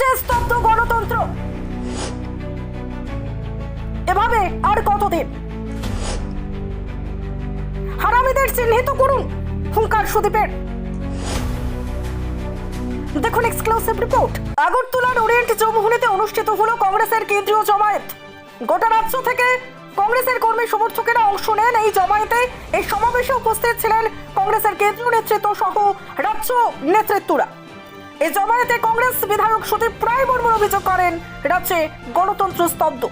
রাজ্যে স্তব্ধ গণতন্ত্র। এভাবে আর কতদিন? হারামিদের চিহ্নিত করুন, হুঙ্কার সুদীপের। দেখুন এক্সক্লুসিভ রিপোর্ট আগরতলার ওরিয়েন্ট চৌমুহনীতে অনুষ্ঠিত হলো কংগ্রেসের কেন্দ্রীয় জমায়েত। গোটা রাজ্য থেকে কংগ্রেসের কর্মী সমর্থকেরা অংশ নেন এই জমায়েতে। এই সমাবেশে উপস্থিত ছিলেন কংগ্রেসের কেন্দ্রীয় নেতৃত্ব সহ রাজ্য নেতৃত্বরা। এই জমায়েতে কংগ্রেস বিধায়ক সুদীপ রায় বর্মন অভিযোগ করেন রাজ্যে গণতন্ত্র স্তব্ধ।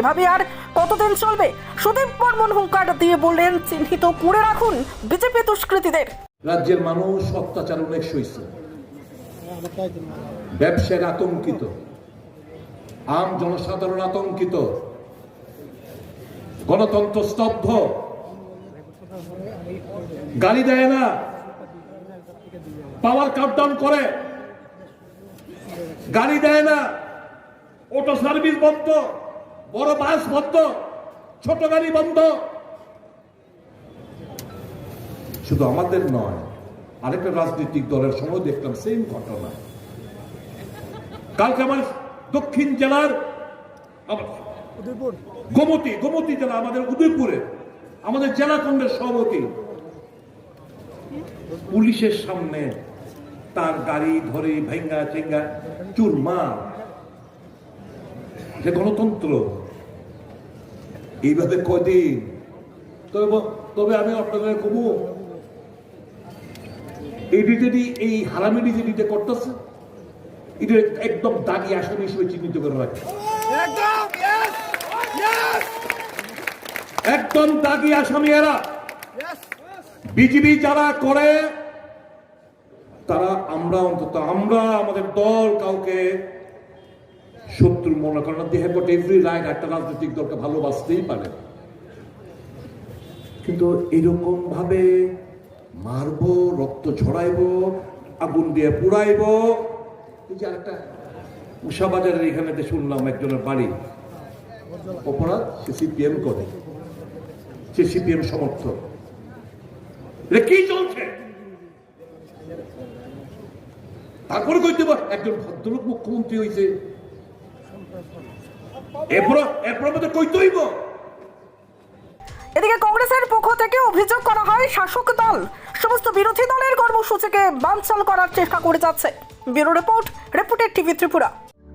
এভাবে আর কতদিন চলবে? সুদীপ বর্মন হুঙ্কার দিয়ে বললেন, চিহ্নিত করে রাখুন বিজেপি দুষ্কৃতীদের। রাজ্যের মানুষ অত্যাচার অনেক সইছে। ব্যবসায়ীর আতঙ্কিত। আম জনসাধারণ আতঙ্কিত। গণতন্ত্র স্তব্ধ। গালি দেয় না। পাওয়ার কাটডাউন করে। গাড়ি দেয় না। অটো সার্ভিস বন্ধ বড় বাস বন্ধ ছোট গাড়ি বন্ধ। শুধু আমাদের নয় আরেকটা রাজনৈতিক দলের সময় দেখলাম সেম ঘটনা। কালকে আমার দক্ষিণ জেলার গোমতী গোমতী জেলা আমাদের উদয়পুরে আমাদের জেলা কংগ্রেস সভাপতি। পুলিশের সামনে তার গাড়ি ধরে ভেঙ্গা চেঙ্গা চুরমার যে গণতন্ত্র এইভাবে কদিন তবে তবে আমি আপনাদের কবু এই এই হারামি ডিটেটিতে করতেছে এটা একদম দাগি আসামি হিসেবে চিহ্নিত করে রাখে। একদম দাগি আসামি এরা। বিজিবি যারা করে তারা আমরা অন্তত, আমরা আমাদের দল কাউকে শত্রু মনে করে না। দেহে বট এভরি রাইট একটা রাজনৈতিক দলকে ভালোবাসতেই পারে। কিন্তু এরকম ভাবে মারবো, রক্ত ঝরাইবো, আগুন দিয়ে পুড়াইবো। এই যে আরেকটা উষা বাজারের এখানে শুনলাম একজনের বাড়ি, অপরাধ সে সিপিএম করে, সে সিপিএম সমর্থক। কি চলছে? তারপরে কইতে পার একজন ভদ্রলোক মুখ্যমন্ত্রী হয়েছে এদিকে কংগ্রেসের পক্ষ থেকে অভিযোগ করা হয়, শাসক দল, সমস্ত বিরোধী দলের কর্মসূচিকে বানচাল করার চেষ্টা করে যাচ্ছে। Bureau report reported TV Tripura.